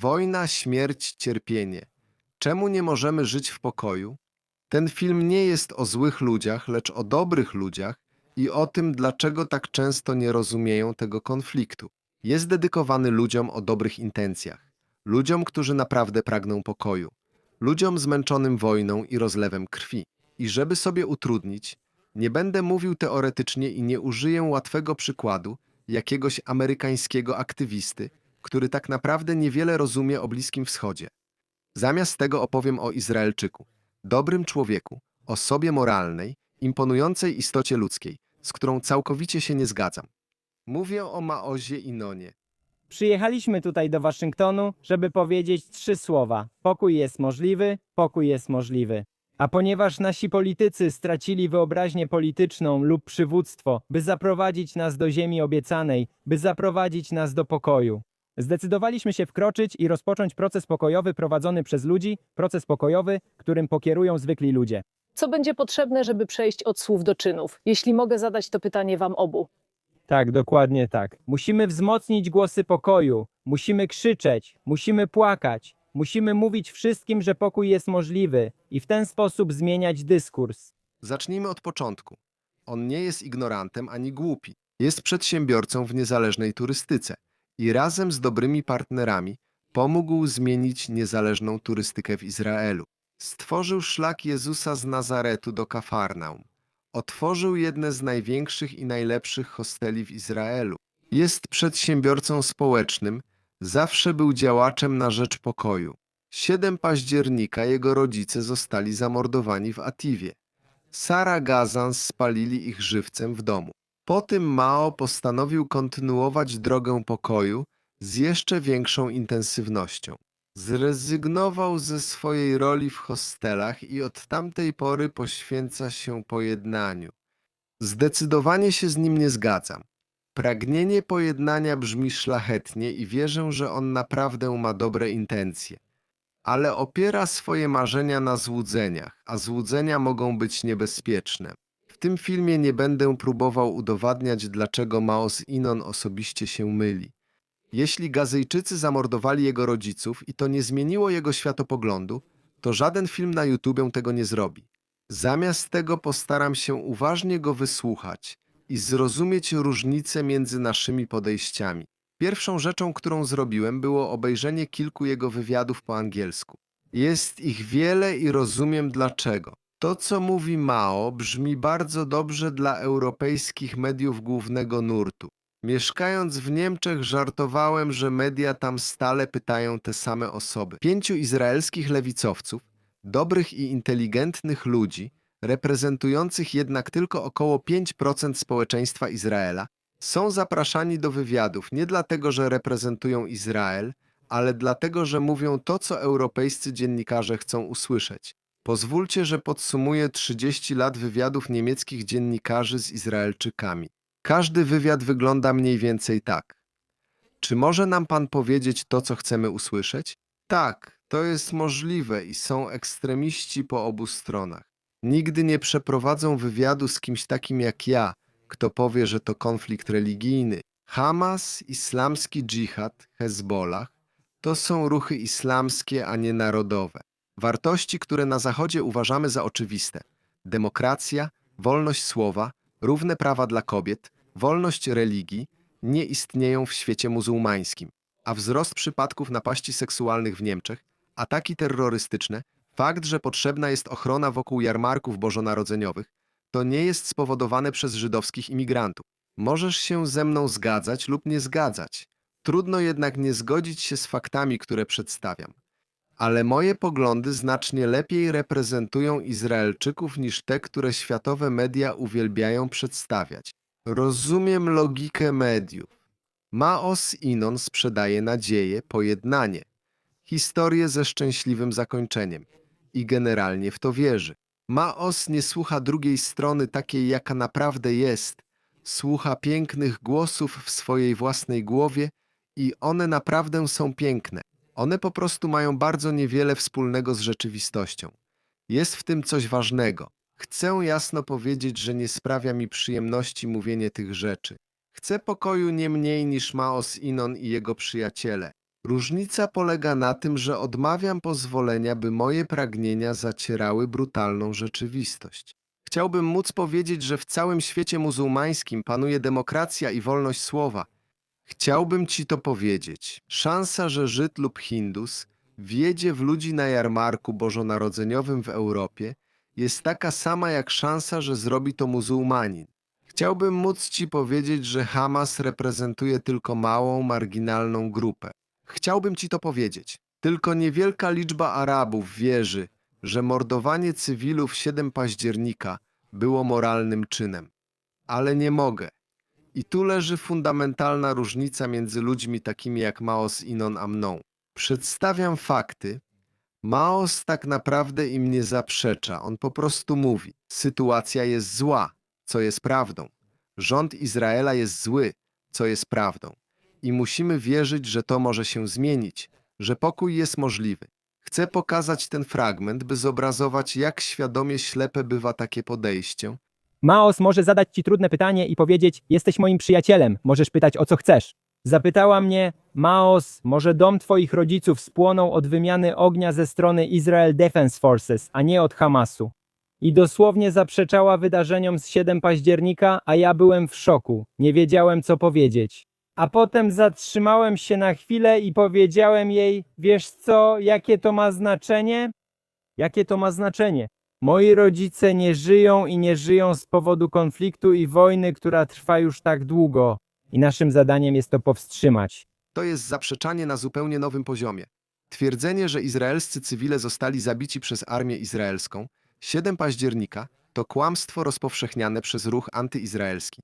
Wojna, śmierć, cierpienie. Czemu nie możemy żyć w pokoju? Ten film nie jest o złych ludziach, lecz o dobrych ludziach i o tym, dlaczego tak często nie rozumieją tego konfliktu. Jest dedykowany ludziom o dobrych intencjach, ludziom, którzy naprawdę pragną pokoju, ludziom zmęczonym wojną i rozlewem krwi. I żeby sobie utrudnić, nie będę mówił teoretycznie i nie użyję łatwego przykładu jakiegoś amerykańskiego aktywisty, który tak naprawdę niewiele rozumie o Bliskim Wschodzie. Zamiast tego opowiem o Izraelczyku, dobrym człowieku, osobie moralnej, imponującej istocie ludzkiej, z którą całkowicie się nie zgadzam. Mówię o Maozie i Nonie. Przyjechaliśmy tutaj do Waszyngtonu, żeby powiedzieć trzy słowa. Pokój jest możliwy, pokój jest możliwy. A ponieważ nasi politycy stracili wyobraźnię polityczną lub przywództwo, by zaprowadzić nas do ziemi obiecanej, by zaprowadzić nas do pokoju, zdecydowaliśmy się wkroczyć i rozpocząć proces pokojowy prowadzony przez ludzi, proces pokojowy, którym pokierują zwykli ludzie. Co będzie potrzebne, żeby przejść od słów do czynów? Jeśli mogę zadać to pytanie wam obu. Tak, dokładnie tak. Musimy wzmocnić głosy pokoju, musimy krzyczeć, musimy płakać, musimy mówić wszystkim, że pokój jest możliwy i w ten sposób zmieniać dyskurs. Zacznijmy od początku. On nie jest ignorantem ani głupi. Jest przedsiębiorcą w niezależnej turystyce i razem z dobrymi partnerami pomógł zmienić niezależną turystykę w Izraelu. Stworzył szlak Jezusa z Nazaretu do Kafarnaum. Otworzył jedne z największych i najlepszych hosteli w Izraelu. Jest przedsiębiorcą społecznym, zawsze był działaczem na rzecz pokoju. 7 października jego rodzice zostali zamordowani w Atiwie. Sara Gazan spalili ich żywcem w domu. Po tym Mao postanowił kontynuować drogę pokoju z jeszcze większą intensywnością. Zrezygnował ze swojej roli w hostelach i od tamtej pory poświęca się pojednaniu. Zdecydowanie się z nim nie zgadzam. Pragnienie pojednania brzmi szlachetnie i wierzę, że on naprawdę ma dobre intencje. Ale opiera swoje marzenia na złudzeniach, a złudzenia mogą być niebezpieczne. W tym filmie nie będę próbował udowadniać, dlaczego Mao z Inon osobiście się myli. Jeśli Gazyjczycy zamordowali jego rodziców i to nie zmieniło jego światopoglądu, to żaden film na YouTubie tego nie zrobi. Zamiast tego postaram się uważnie go wysłuchać i zrozumieć różnice między naszymi podejściami. Pierwszą rzeczą, którą zrobiłem, było obejrzenie kilku jego wywiadów po angielsku. Jest ich wiele i rozumiem dlaczego. To, co mówi Mao, brzmi bardzo dobrze dla europejskich mediów głównego nurtu. Mieszkając w Niemczech, żartowałem, że media tam stale pytają te same osoby. Pięciu izraelskich lewicowców, dobrych i inteligentnych ludzi, reprezentujących jednak tylko około 5% społeczeństwa Izraela, są zapraszani do wywiadów nie dlatego, że reprezentują Izrael, ale dlatego, że mówią to, co europejscy dziennikarze chcą usłyszeć. Pozwólcie, że podsumuję 30 lat wywiadów niemieckich dziennikarzy z Izraelczykami. Każdy wywiad wygląda mniej więcej tak. Czy może nam pan powiedzieć to, co chcemy usłyszeć? Tak, to jest możliwe i są ekstremiści po obu stronach. Nigdy nie przeprowadzą wywiadu z kimś takim jak ja, kto powie, że to konflikt religijny. Hamas, islamski dżihad, Hezbollah to są ruchy islamskie, a nie narodowe. Wartości, które na Zachodzie uważamy za oczywiste: demokracja, wolność słowa, równe prawa dla kobiet, wolność religii nie istnieją w świecie muzułmańskim, a wzrost przypadków napaści seksualnych w Niemczech, ataki terrorystyczne, fakt, że potrzebna jest ochrona wokół jarmarków bożonarodzeniowych, to nie jest spowodowane przez żydowskich imigrantów. Możesz się ze mną zgadzać lub nie zgadzać. Trudno jednak nie zgodzić się z faktami, które przedstawiam. Ale moje poglądy znacznie lepiej reprezentują Izraelczyków niż te, które światowe media uwielbiają przedstawiać. Rozumiem logikę mediów. Maos Inon sprzedaje nadzieję, pojednanie, historię ze szczęśliwym zakończeniem i generalnie w to wierzy. Maos nie słucha drugiej strony takiej, jaka naprawdę jest. Słucha pięknych głosów w swojej własnej głowie i one naprawdę są piękne. One po prostu mają bardzo niewiele wspólnego z rzeczywistością. Jest w tym coś ważnego. Chcę jasno powiedzieć, że nie sprawia mi przyjemności mówienie tych rzeczy. Chcę pokoju nie mniej niż Maos Inon i jego przyjaciele. Różnica polega na tym, że odmawiam pozwolenia, by moje pragnienia zacierały brutalną rzeczywistość. Chciałbym móc powiedzieć, że w całym świecie muzułmańskim panuje demokracja i wolność słowa. Chciałbym ci to powiedzieć. Szansa, że Żyd lub Hindus wjedzie w ludzi na jarmarku bożonarodzeniowym w Europie, jest taka sama jak szansa, że zrobi to muzułmanin. Chciałbym móc ci powiedzieć, że Hamas reprezentuje tylko małą, marginalną grupę. Chciałbym ci to powiedzieć. Tylko niewielka liczba Arabów wierzy, że mordowanie cywilów 7 października było moralnym czynem. Ale nie mogę. I tu leży fundamentalna różnica między ludźmi takimi jak Maos Inon a mną. Przedstawiam fakty. Maos tak naprawdę im nie zaprzecza. On po prostu mówi: sytuacja jest zła, co jest prawdą. Rząd Izraela jest zły, co jest prawdą. I musimy wierzyć, że to może się zmienić, że pokój jest możliwy. Chcę pokazać ten fragment, by zobrazować, jak świadomie ślepe bywa takie podejście. Maos może zadać ci trudne pytanie i powiedzieć: Jesteś moim przyjacielem, możesz pytać o co chcesz. Zapytała mnie: Maos, może dom twoich rodziców spłonął od wymiany ognia ze strony Israel Defense Forces, a nie od Hamasu. I dosłownie zaprzeczała wydarzeniom z 7 października, a ja byłem w szoku. Nie wiedziałem, co powiedzieć. A potem zatrzymałem się na chwilę i powiedziałem jej: Wiesz co, jakie to ma znaczenie? Jakie to ma znaczenie? Moi rodzice nie żyją i nie żyją z powodu konfliktu i wojny, która trwa już tak długo. I naszym zadaniem jest to powstrzymać. To jest zaprzeczanie na zupełnie nowym poziomie. Twierdzenie, że izraelscy cywile zostali zabici przez armię izraelską 7 października to kłamstwo rozpowszechniane przez ruch antyizraelski.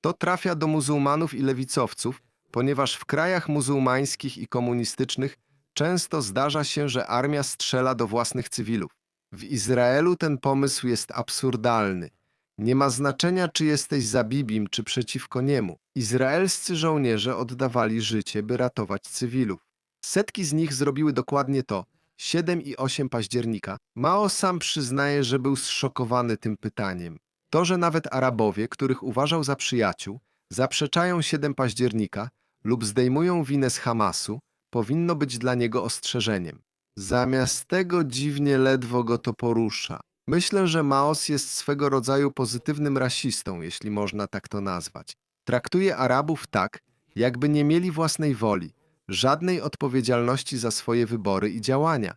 To trafia do muzułmanów i lewicowców, ponieważ w krajach muzułmańskich i komunistycznych często zdarza się, że armia strzela do własnych cywilów. W Izraelu ten pomysł jest absurdalny. Nie ma znaczenia, czy jesteś za Bibim, czy przeciwko niemu. Izraelscy żołnierze oddawali życie, by ratować cywilów. Setki z nich zrobiły dokładnie to. 7 i 8 października. Mao sam przyznaje, że był zszokowany tym pytaniem. To, że nawet Arabowie, których uważał za przyjaciół, zaprzeczają 7 października lub zdejmują winę z Hamasu, powinno być dla niego ostrzeżeniem. Zamiast tego dziwnie ledwo go to porusza. Myślę, że Maos jest swego rodzaju pozytywnym rasistą, jeśli można tak to nazwać. Traktuje Arabów tak, jakby nie mieli własnej woli, żadnej odpowiedzialności za swoje wybory i działania.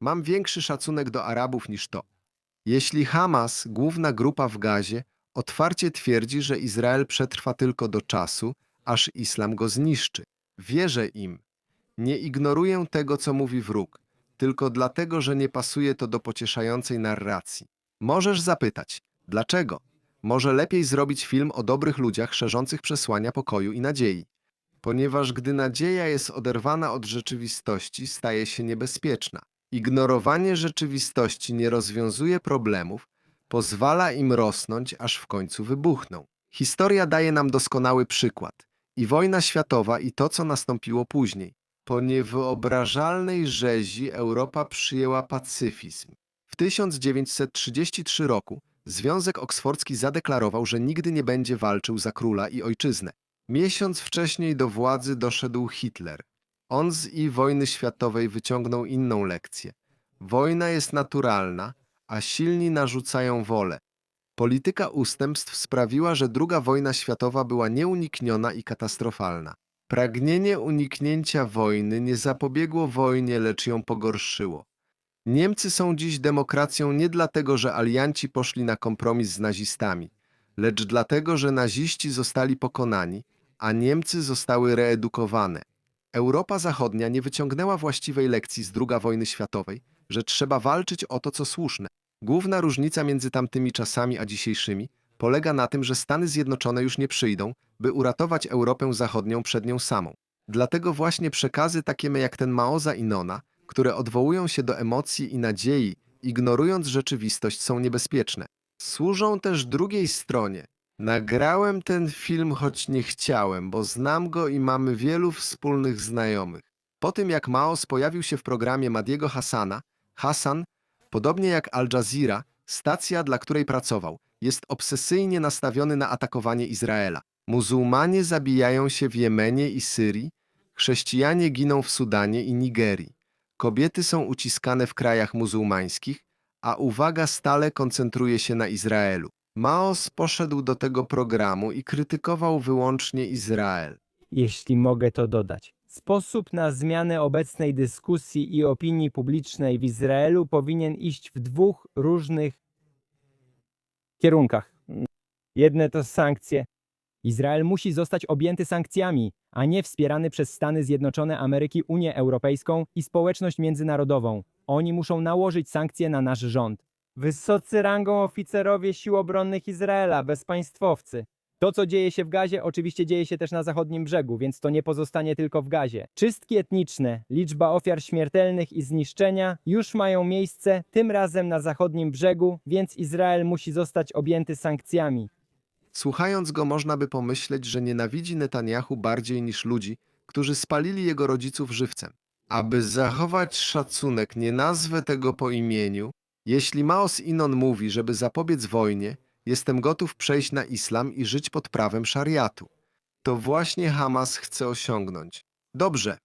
Mam większy szacunek do Arabów niż to. Jeśli Hamas, główna grupa w Gazie, otwarcie twierdzi, że Izrael przetrwa tylko do czasu, aż islam go zniszczy, wierzę im. Nie ignoruję tego, co mówi wróg, tylko dlatego, że nie pasuje to do pocieszającej narracji. Możesz zapytać, dlaczego? Może lepiej zrobić film o dobrych ludziach szerzących przesłania pokoju i nadziei. Ponieważ gdy nadzieja jest oderwana od rzeczywistości, staje się niebezpieczna. Ignorowanie rzeczywistości nie rozwiązuje problemów, pozwala im rosnąć, aż w końcu wybuchną. Historia daje nam doskonały przykład. I wojna światowa, i to, co nastąpiło później. Po niewyobrażalnej rzezi Europa przyjęła pacyfizm. W 1933 roku Związek Oksfordzki zadeklarował, że nigdy nie będzie walczył za króla i ojczyznę. Miesiąc wcześniej do władzy doszedł Hitler. On z i wojny światowej wyciągnął inną lekcję. Wojna jest naturalna, a silni narzucają wolę. Polityka ustępstw sprawiła, że II wojna światowa była nieunikniona i katastrofalna. Pragnienie uniknięcia wojny nie zapobiegło wojnie, lecz ją pogorszyło. Niemcy są dziś demokracją nie dlatego, że alianci poszli na kompromis z nazistami, lecz dlatego, że naziści zostali pokonani, a Niemcy zostały reedukowane. Europa Zachodnia nie wyciągnęła właściwej lekcji z II wojny światowej, że trzeba walczyć o to, co słuszne. Główna różnica między tamtymi czasami a dzisiejszymi polega na tym, że Stany Zjednoczone już nie przyjdą, by uratować Europę Zachodnią przed nią samą. Dlatego właśnie przekazy takie jak ten Maoza i Nona, które odwołują się do emocji i nadziei, ignorując rzeczywistość, są niebezpieczne. Służą też drugiej stronie. Nagrałem ten film, choć nie chciałem, bo znam go i mamy wielu wspólnych znajomych. Po tym jak Maos pojawił się w programie Madiego Hassana, Hassan, podobnie jak Al Jazeera, stacja, dla której pracował, jest obsesyjnie nastawiony na atakowanie Izraela. Muzułmanie zabijają się w Jemenie i Syrii, Chrześcijanie giną w Sudanie i Nigerii. Kobiety są uciskane w krajach muzułmańskich, a uwaga stale koncentruje się na Izraelu. Maos poszedł do tego programu i krytykował wyłącznie Izrael. jeśli mogę to dodać. Sposób na zmianę obecnej dyskusji i opinii publicznej w Izraelu powinien iść w dwóch różnych kierunkach. Jedne to sankcje. Izrael musi zostać objęty sankcjami, a nie wspierany przez Stany Zjednoczone Ameryki, Unię Europejską i społeczność międzynarodową. Oni muszą nałożyć sankcje na nasz rząd. Wysocy rangą oficerowie sił obronnych Izraela, bezpaństwowcy. To, co dzieje się w Gazie, oczywiście dzieje się też na zachodnim brzegu, więc to nie pozostanie tylko w Gazie. Czystki etniczne, liczba ofiar śmiertelnych i zniszczenia już mają miejsce, tym razem na zachodnim brzegu, więc Izrael musi zostać objęty sankcjami. Słuchając go, można by pomyśleć, że nienawidzi Netanyahu bardziej niż ludzi, którzy spalili jego rodziców żywcem. Aby zachować szacunek, nie nazwę tego po imieniu. Jeśli Maos Inon mówi, żeby zapobiec wojnie, jestem gotów przejść na islam i żyć pod prawem szariatu. To właśnie Hamas chce osiągnąć. Dobrze,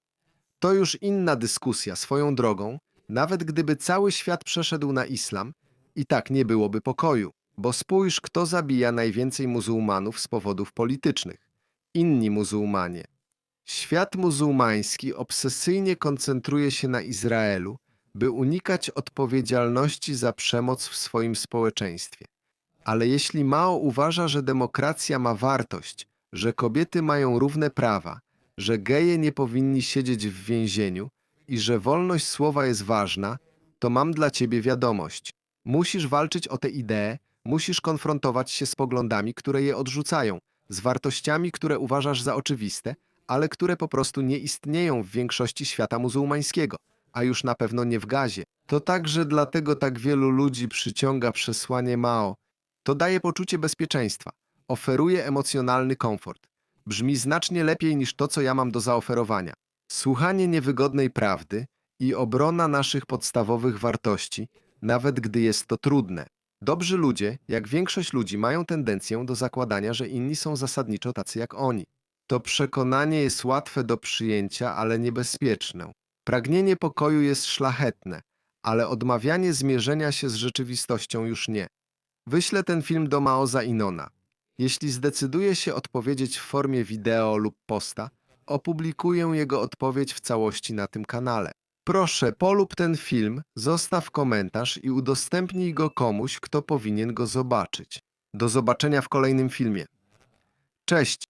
to już inna dyskusja swoją drogą. Nawet gdyby cały świat przeszedł na islam, i tak nie byłoby pokoju. Bo spójrz, kto zabija najwięcej muzułmanów z powodów politycznych. Inni muzułmanie. Świat muzułmański obsesyjnie koncentruje się na Izraelu, by unikać odpowiedzialności za przemoc w swoim społeczeństwie. Ale jeśli Mao uważa, że demokracja ma wartość, że kobiety mają równe prawa, że geje nie powinni siedzieć w więzieniu i że wolność słowa jest ważna, to mam dla ciebie wiadomość. Musisz walczyć o te idee, musisz konfrontować się z poglądami, które je odrzucają, z wartościami, które uważasz za oczywiste, ale które po prostu nie istnieją w większości świata muzułmańskiego, a już na pewno nie w Gazie. To także dlatego tak wielu ludzi przyciąga przesłanie Mao. To daje poczucie bezpieczeństwa, oferuje emocjonalny komfort. Brzmi znacznie lepiej niż to, co ja mam do zaoferowania. Słuchanie niewygodnej prawdy i obrona naszych podstawowych wartości, nawet gdy jest to trudne. Dobrzy ludzie, jak większość ludzi, mają tendencję do zakładania, że inni są zasadniczo tacy jak oni. To przekonanie jest łatwe do przyjęcia, ale niebezpieczne. Pragnienie pokoju jest szlachetne, ale odmawianie zmierzenia się z rzeczywistością już nie. Wyślę ten film do Maoza Inona. Jeśli zdecyduje się odpowiedzieć w formie wideo lub posta, opublikuję jego odpowiedź w całości na tym kanale. Proszę, polub ten film, zostaw komentarz i udostępnij go komuś, kto powinien go zobaczyć. Do zobaczenia w kolejnym filmie. Cześć!